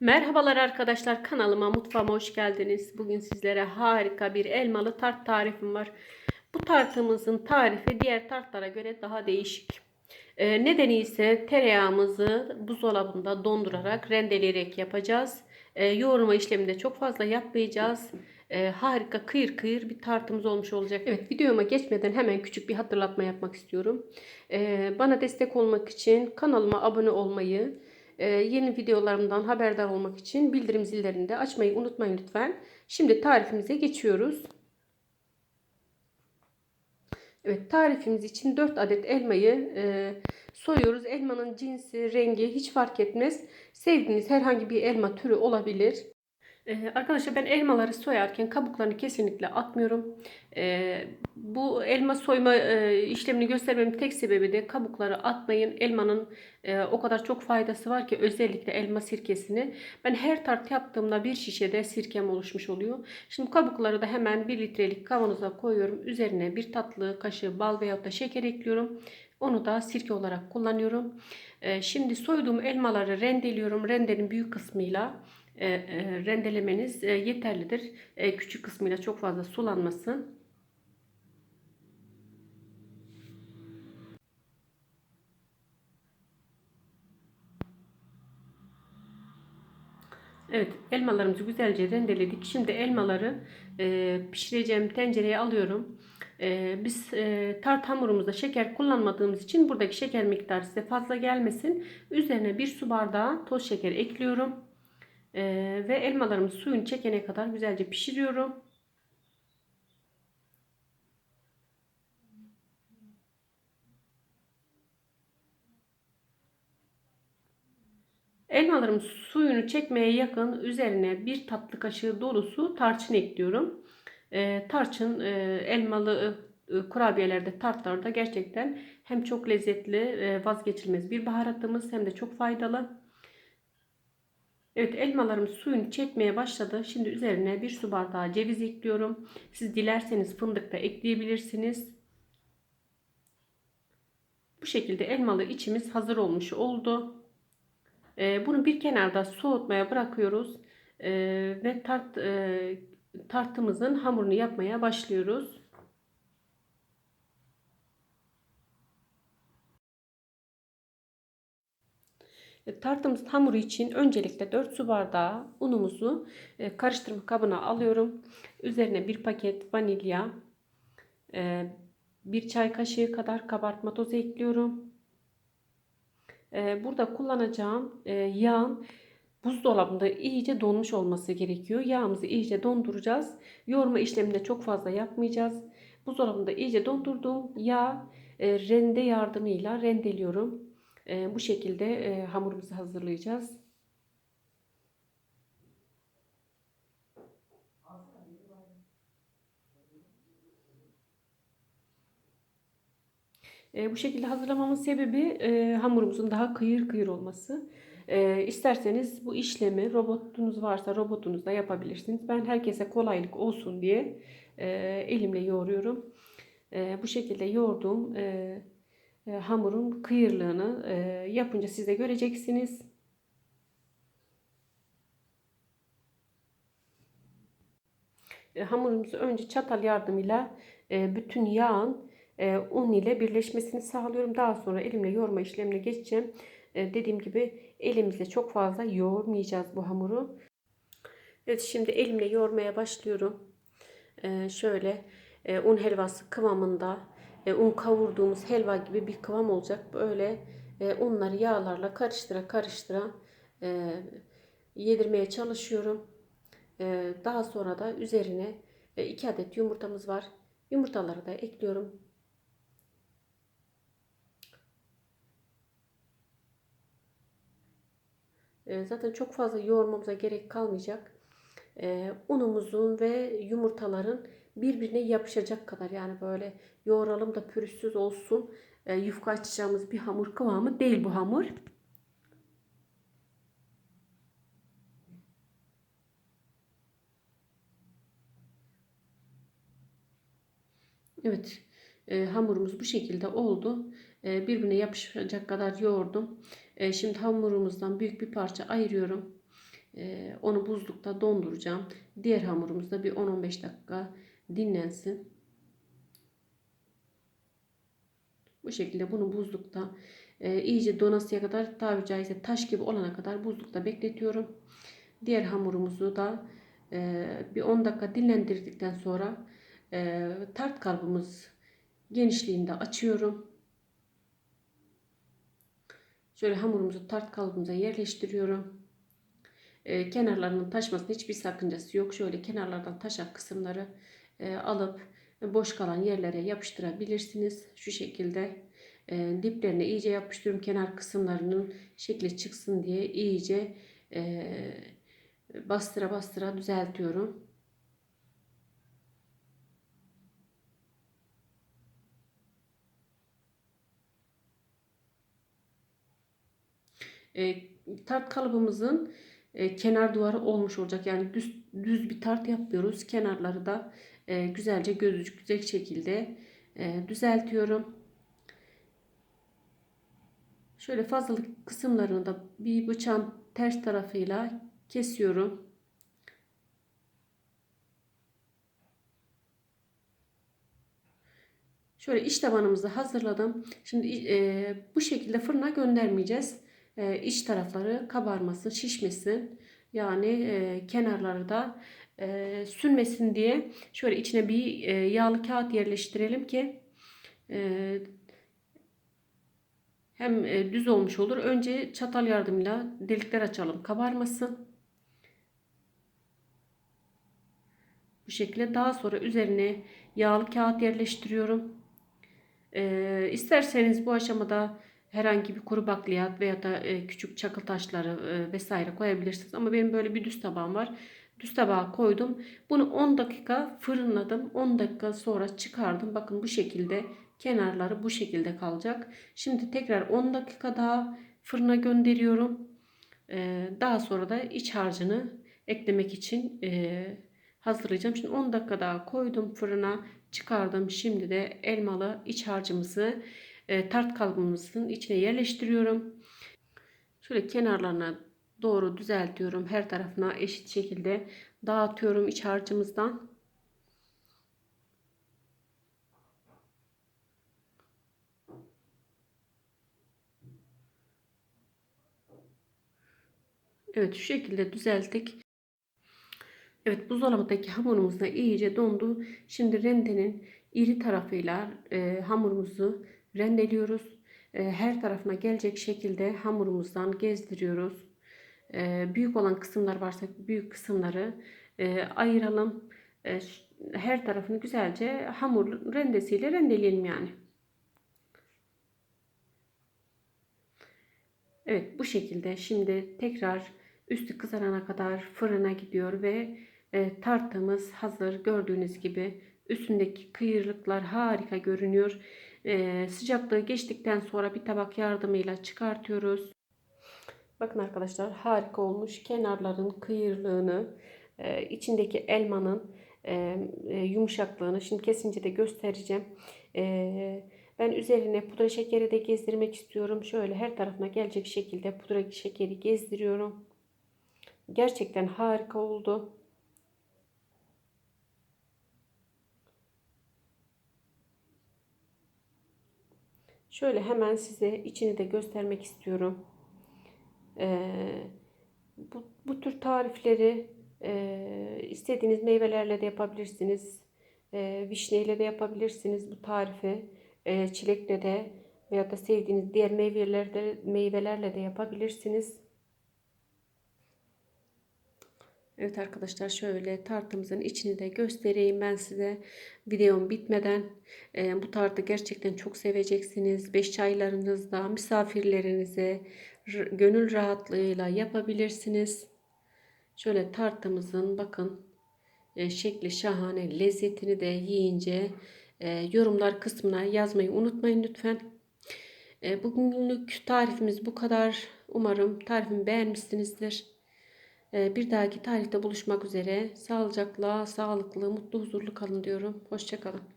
Merhabalar arkadaşlar kanalıma mutfağıma hoş geldiniz. Bugün sizlere harika bir elmalı tart tarifim var. Bu tartımızın tarifi diğer tartlara göre daha değişik. Ee, nedeni ise tereyağımızı buzdolabında dondurarak rendeleyerek yapacağız. Ee, yoğurma işleminde çok fazla yapmayacağız. Ee, harika kıyır kıyır bir tartımız olmuş olacak. Evet videoma geçmeden hemen küçük bir hatırlatma yapmak istiyorum. Ee, bana destek olmak için kanalıma abone olmayı, ee, yeni videolarımdan haberdar olmak için bildirim zillerini de açmayı unutmayın lütfen. Şimdi tarifimize geçiyoruz. Evet tarifimiz için 4 adet elmayı e, soyuyoruz. Elmanın cinsi, rengi hiç fark etmez. Sevdiğiniz herhangi bir elma türü olabilir. Ee, arkadaşlar ben elmaları soyarken kabuklarını kesinlikle atmıyorum. Ee, bu elma soyma e, işlemini göstermemin tek sebebi de kabukları atmayın. Elmanın e, o kadar çok faydası var ki özellikle elma sirkesini. Ben her tart yaptığımda bir şişede sirkem oluşmuş oluyor. Şimdi kabukları da hemen 1 litrelik kavanoza koyuyorum. Üzerine bir tatlı kaşığı bal veyahut da şeker ekliyorum. Onu da sirke olarak kullanıyorum. Ee, şimdi soyduğum elmaları rendeliyorum. Rendenin büyük kısmıyla e, e, rendelemeniz e, yeterlidir. E, küçük kısmıyla çok fazla sulanmasın. Evet elmalarımızı güzelce rendeledik. Şimdi elmaları pişireceğim tencereye alıyorum. E, biz e, tart hamurumuzda şeker kullanmadığımız için buradaki şeker miktarı size fazla gelmesin. Üzerine bir su bardağı toz şeker ekliyorum. Ee, ve elmalarımı suyun çekene kadar güzelce pişiriyorum. Elmalarım suyunu çekmeye yakın üzerine bir tatlı kaşığı dolusu tarçın ekliyorum. Ee, tarçın e, elmalı e, kurabiyelerde tartlarda gerçekten hem çok lezzetli e, vazgeçilmez bir baharatımız hem de çok faydalı. Evet elmalarım suyunu çekmeye başladı. Şimdi üzerine bir su bardağı ceviz ekliyorum. Siz dilerseniz fındık da ekleyebilirsiniz. Bu şekilde elmalı içimiz hazır olmuş oldu. Ee, bunu bir kenarda soğutmaya bırakıyoruz. Ee, ve tart, tartımızın hamurunu yapmaya başlıyoruz. E, tartımız hamuru için öncelikle 4 su bardağı unumuzu e, karıştırma kabına alıyorum. Üzerine bir paket vanilya, e, bir çay kaşığı kadar kabartma tozu ekliyorum. Burada kullanacağım yağın buzdolabında iyice donmuş olması gerekiyor. Yağımızı iyice donduracağız. Yoğurma işleminde çok fazla yapmayacağız. Buzdolabında iyice dondurduğum yağ rende yardımıyla rendeliyorum. E, bu şekilde e, hamurumuzu hazırlayacağız. E, bu şekilde hazırlamamın sebebi e, hamurumuzun daha kıyır kıyır olması. E, isterseniz bu işlemi robotunuz varsa robotunuzda yapabilirsiniz. Ben herkese kolaylık olsun diye e, elimle yoğuruyorum. E, bu şekilde yoğurduğum e, e, hamurun kıyırlığını e, yapınca siz de göreceksiniz. E, hamurumuzu önce çatal yardımıyla bütün yağın un ile birleşmesini sağlıyorum. Daha sonra elimle yoğurma işlemine geçeceğim. Dediğim gibi elimizle çok fazla yoğurmayacağız bu hamuru. Evet şimdi elimle yoğurmaya başlıyorum. Şöyle un helvası kıvamında e, un kavurduğumuz helva gibi bir kıvam olacak. Böyle e, unları yağlarla karıştıra karıştıra e, yedirmeye çalışıyorum. E, daha sonra da üzerine e, 2 adet yumurtamız var. Yumurtaları da ekliyorum. E, zaten çok fazla yoğurmamıza gerek kalmayacak. E, unumuzun ve yumurtaların birbirine yapışacak kadar yani böyle yoğuralım da pürüzsüz olsun e, yufka açacağımız bir hamur kıvamı değil bu hamur. Evet e, hamurumuz bu şekilde oldu. E, birbirine yapışacak kadar yoğurdum. E, şimdi hamurumuzdan büyük bir parça ayırıyorum. Ee, onu buzlukta donduracağım. Diğer hamurumuz da bir 10-15 dakika dinlensin. Bu şekilde bunu buzlukta e, iyice donasıya kadar tabiri caizse taş gibi olana kadar buzlukta bekletiyorum. Diğer hamurumuzu da e, bir 10 dakika dinlendirdikten sonra e, tart kalıbımız genişliğinde açıyorum. Şöyle hamurumuzu tart kalıbımıza yerleştiriyorum. E, kenarlarının taşmasının hiçbir sakıncası yok. Şöyle kenarlardan taşan kısımları e, alıp boş kalan yerlere yapıştırabilirsiniz. Şu şekilde e, diplerine iyice yapıştırıyorum. Kenar kısımlarının şekli çıksın diye iyice e, bastıra bastıra düzeltiyorum. E, tart kalıbımızın e, kenar duvarı olmuş olacak. Yani düz, düz bir tart yapıyoruz. Kenarları da e, güzelce gözükecek şekilde e, düzeltiyorum. Şöyle fazlalık kısımlarını da bir bıçağın ters tarafıyla kesiyorum. Şöyle iç tabanımızı hazırladım. Şimdi e, bu şekilde fırına göndermeyeceğiz. E, iç tarafları kabarmasın, şişmesin. Yani e, kenarları da e, sünmesin diye şöyle içine bir e, yağlı kağıt yerleştirelim ki e, hem e, düz olmuş olur. Önce çatal yardımıyla delikler açalım kabarmasın. Bu şekilde daha sonra üzerine yağlı kağıt yerleştiriyorum. E, isterseniz bu aşamada herhangi bir kuru bakliyat veya da e, küçük çakıl taşları e, vesaire koyabilirsiniz. Ama benim böyle bir düz tabağım var. Düz tabağa koydum. Bunu 10 dakika fırınladım. 10 dakika sonra çıkardım. Bakın bu şekilde kenarları bu şekilde kalacak. Şimdi tekrar 10 dakika daha fırına gönderiyorum. E, daha sonra da iç harcını eklemek için hazırlayacağım. Şimdi 10 dakika daha koydum fırına çıkardım. Şimdi de elmalı iç harcımızı e, tart kalıbımızın içine yerleştiriyorum. Şöyle kenarlarına doğru düzeltiyorum. Her tarafına eşit şekilde dağıtıyorum iç harcımızdan. Evet şu şekilde düzelttik. Evet buzdolabındaki hamurumuz da iyice dondu. Şimdi rendenin iri tarafıyla e, hamurumuzu rendeliyoruz. E, her tarafına gelecek şekilde hamurumuzdan gezdiriyoruz. E, büyük olan kısımlar varsa büyük kısımları e, ayıralım. Her tarafını güzelce hamur rendesiyle rendeleyelim yani. Evet bu şekilde şimdi tekrar üstü kızarana kadar fırına gidiyor ve e, tartımız hazır. Gördüğünüz gibi üstündeki kıyırlıklar harika görünüyor. Sıcaklığı geçtikten sonra bir tabak yardımıyla çıkartıyoruz. Bakın arkadaşlar harika olmuş. Kenarların kıyırlığını, içindeki elmanın yumuşaklığını şimdi kesince de göstereceğim. Ben üzerine pudra şekeri de gezdirmek istiyorum. Şöyle her tarafına gelecek şekilde pudra şekeri gezdiriyorum. Gerçekten harika oldu. Şöyle hemen size içini de göstermek istiyorum. Ee, bu, bu tür tarifleri e, istediğiniz meyvelerle de yapabilirsiniz. E, vişneyle de yapabilirsiniz bu tarifi. E, çilekle de veya da sevdiğiniz diğer meyvelerle, meyvelerle de yapabilirsiniz. Evet arkadaşlar şöyle tartımızın içini de göstereyim ben size videom bitmeden. E, bu tartı gerçekten çok seveceksiniz. Beş çaylarınızda misafirlerinize gönül rahatlığıyla yapabilirsiniz. Şöyle tartımızın bakın e, şekli şahane lezzetini de yiyince e, yorumlar kısmına yazmayı unutmayın lütfen. E, bugünlük tarifimiz bu kadar. Umarım tarifimi beğenmişsinizdir. Ee, bir dahaki tarihte buluşmak üzere. Sağlıcakla, sağlıklı, mutlu, huzurlu kalın diyorum. Hoşçakalın.